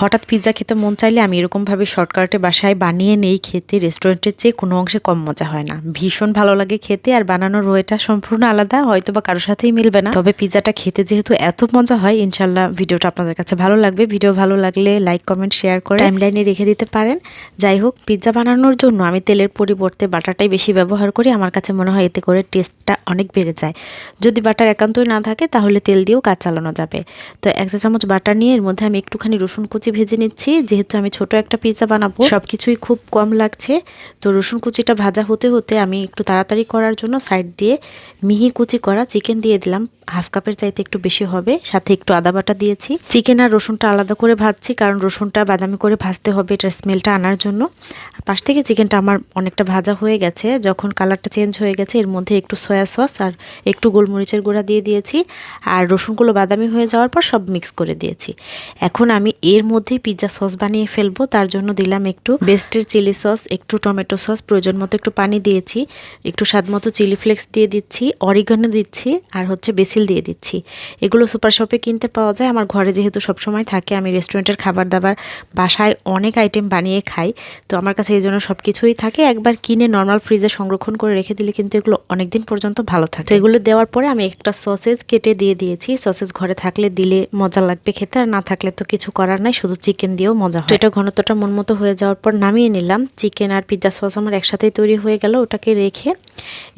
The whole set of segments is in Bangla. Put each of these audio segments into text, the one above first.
হঠাৎ পিৎজা খেতে মন চাইলে আমি এরকমভাবে শর্টকাটে বাসায় বানিয়ে নেই খেতে রেস্টুরেন্টের চেয়ে কোনো অংশে কম মজা হয় না। ভীষণ ভালো লাগে খেতে আর বানানোর ওয়েটা সম্পূর্ণ আলাদা হয়তো বা কারোর সাথেই মিলবে না। তবে পিৎজাটা খেতে যেহেতু এত মজা হয় ইনশাল্লাহ ভিডিওটা আপনাদের কাছে ভালো লাগবে। ভিডিও ভালো লাগলে লাইক কমেন্ট শেয়ার করে টাইমলাইনে রেখে দিতে পারেন। যাই হোক পিৎজা বানানোর জন্য আমি তেলের পরিবর্তে বাটারটাই বেশি ব্যবহার করি। আমার কাছে মনে হয় এতে করে টেস্টটা অনেক বেড়ে যায়। যদি বাটার একান্তই না থাকে, তাহলে তেল দিয়েও কাজ চালানো যাবে। তো এক চা চামচ বাটার নিয়ে এর মধ্যে আমি একটুখানি রসুন কুচি ভেজে নিচ্ছি। যেহেতু আমি ছোট একটা পিৎজা বানাবো সব কিছুই খুব কম লাগছে। তো রসুন কুচিটা ভাজা হতে হতে আমি একটু তাড়াতাড়ি করার জন্য সাইড দিয়ে মিহি কুচি করা চিকেন দিয়ে দিলাম। হাফ কাপের চাইতে একটু বেশি হবে। সাথে একটু আদা বাটা দিয়েছি। চিকেন আর রসুনটা আলাদা করে ভাজছি, কারণ রসুনটা বাদামি করে ভাজতে হবে, এটার স্মেলটা আনার জন্য। পাশ থেকে চিকেনটা আমার অনেকটা ভাজা হয়ে গেছে। যখন কালারটা চেঞ্জ হয়ে গেছে, এর মধ্যে একটু সয়া সস আর একটু গোলমরিচের গুঁড়া দিয়ে দিয়েছি। আর রসুনগুলো বাদামি হয়ে যাওয়ার পর সব মিক্স করে দিয়েছি। এখন আমি এর মধ্যেই পিৎজা সস বানিয়ে ফেলব। তার জন্য দিলাম একটু বেস্টের চিলি সস একটু টমেটো সস প্রয়োজন মতো একটু পানি দিয়েছি, একটু স্বাদ মতো চিলি ফ্লেক্স দিয়ে দিচ্ছি অরিগানো দিচ্ছি, আর হচ্ছে বেসিল দিয়ে দিচ্ছি। এগুলো সুপার শপে কিনতে পাওয়া যায়। আমার ঘরে যেহেতু সবসময় থাকে, আমি রেস্টুরেন্টের খাবার দাবার বাসায় অনেক আইটেম বানিয়ে খাই। তো আমার কাছে এই জন্য সব কিছুই থাকে। একবার কিনে নর্মাল ফ্রিজে সংরক্ষণ করে রেখে দিলে কিন্তু এগুলো অনেক দিন পর্যন্ত ভালো থাকে। এগুলো দেওয়ার পরে আমি একটা সসেজ কেটে দিয়ে দিয়েছি। সসেজ ঘরে থাকলে দিলে মজা লাগবে খেতে, আর না থাকলে তো কিছু করার নাই। শুধু চিকেন দিয়েও মজা হয়। এটা ঘনত্বটা মন মতো হয়ে যাওয়ার পর নামিয়ে নিলাম। চিকেন আর পিৎজা সস আমার একসাথেই তৈরি হয়ে গেল ওটাকে রেখে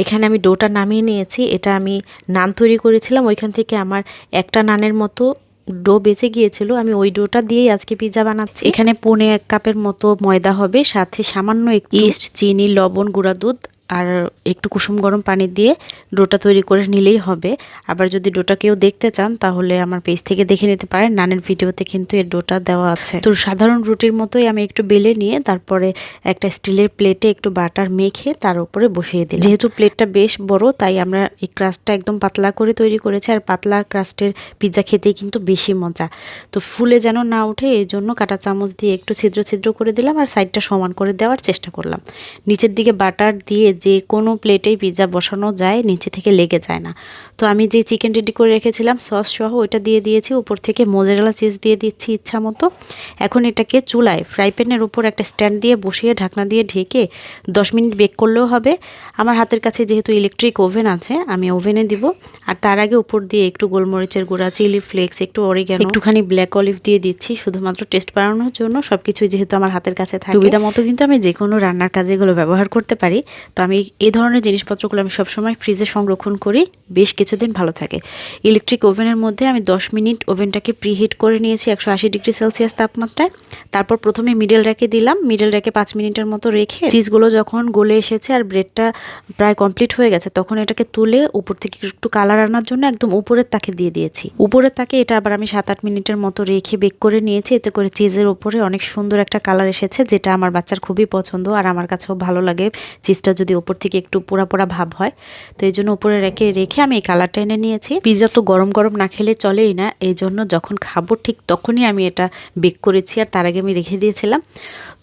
এখানে আমি ডোটা নামিয়ে নিয়েছি। এটা আমি নান তৈরি করেছিলাম ওইখান থেকে আমার একটা নানের মতো ডো বেঁচে গিয়েছিল। আমি ওই ডোটা দিয়েই আজকে পিৎজা বানাচ্ছি। এখানে পৌনে এক কাপের মতো ময়দা হবে সাথে সামান্য ইস্ট চিনি লবণ গুঁড়া দুধ আর একটু কুসুম গরম পানি দিয়ে ডোটা তৈরি করে নিলেই হবে। আবার যদি ডোটা কেউ দেখতে চান, তাহলে আমার পেজ থেকে দেখে নিতে পারেন। নানের ভিডিওতে কিন্তু এর ডোটা দেওয়া আছে। তো সাধারণ রুটির মতোই আমি একটু বেলে নিয়ে তারপরে একটা স্টিলের প্লেটে একটু বাটার মেখে তার উপরে বসিয়ে দিই যেহেতু প্লেটটা বেশ বড়, তাই আমরা এই ক্রাস্টটা একদম পাতলা করে তৈরি করেছি। আর পাতলা ক্রাস্টের পিৎজা খেতেই কিন্তু বেশি মজা। তো ফুলে যেন না উঠে এই জন্য কাটা চামচ দিয়ে একটু ছিদ্র ছিদ্র করে দিলাম আর সাইডটা সমান করে দেওয়ার চেষ্টা করলাম। নিচের দিকে বাটার দিয়ে যে কোনো প্লেটেই পিৎজা বসানো যায় নিচে থেকে লেগে যায় না। তো আমি যে চিকেন রেডি করে রেখেছিলাম সস সহ ওইটা দিয়ে দিয়েছি উপর থেকে মোজারেলা চিজ দিয়ে দিচ্ছি ইচ্ছা মতো। এখন এটাকে চুলায় ফ্রাই প্যানের উপর একটা স্ট্যান্ড দিয়ে বসিয়ে ঢাকনা দিয়ে ঢেকে দশ মিনিট বেক করলেও হবে। আমার হাতের কাছে যেহেতু ইলেকট্রিক ওভেন আছে আমি ওভেনে দিব। আর তার আগে উপর দিয়ে একটু গোলমরিচের গুঁড়া চিলি ফ্লেক্স একটু অরিগ্যানো একটুখানি ব্ল্যাক অলিভ দিয়ে দিচ্ছি শুধুমাত্র টেস্ট বাড়ানোর জন্য। সব কিছুই যেহেতু আমার হাতের কাছে থাকে। সুবিধা মতো কিন্তু আমি যে কোনো রান্নার কাজে এগুলো ব্যবহার করতে পারি। তো আমি এই ধরনের জিনিসপত্রগুলো আমি সবসময় ফ্রিজে সংরক্ষণ করি। বেশ কিছুদিন ভালো থাকে। ইলেকট্রিক ওভেনের মধ্যে আমি 10 মিনিট ওভেনটাকে প্রিহিট করে নিয়েছি একশো আশি ডিগ্রি সেলসিয়াস তাপমাত্রায়। তারপর প্রথমে মিডল র্যাকে দিলাম। মিডল র্যাকে পাঁচ মিনিটের মতো রেখে চিজগুলো যখন গলে এসেছে আর ব্রেডটা প্রায় কমপ্লিট হয়ে গেছে, তখন এটাকে তুলে উপর থেকে একটু কালার আনার জন্য একদম উপরের তাকে দিয়ে দিয়েছি। উপরের তাকে এটা আবার আমি সাত আট মিনিটের মতো রেখে বেক করে নিয়েছি। এতে করে চিজের উপরে অনেক সুন্দর একটা কালার এসেছে, যেটা আমার বাচ্চার খুবই পছন্দ আর আমার কাছেও ভালো লাগে। চিজটা যদি উপর থেকে একটু পোড়া পোড়া ভাব হয়। তো এই জন্য উপরে রেখে রেখে আমি এই কালারটা এনে নিয়েছি। পিৎজা তো গরম গরম না খেলে চলেই না, এই জন্য যখন খাব ঠিক তখনই আমি এটা বেক করেছি আর তার আগে আমি রেখে দিয়েছিলাম।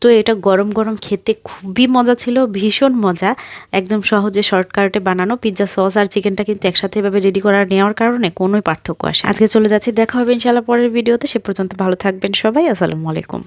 তো এটা গরম গরম খেতে খুবই মজা ছিল, ভীষণ মজা। একদম সহজে শর্টকাটে বানানো পিৎজা সস আর চিকেনটা কিন্তু একসাথে এভাবে রেডি করা নেওয়ার কারণে কোনোই পার্থক্য আসে আজকে চলে যাচ্ছি, দেখা হবে ইনশাল্লাহ পরের ভিডিওতে সে পর্যন্ত ভালো থাকবেন সবাই, আসসালামু আলাইকুম।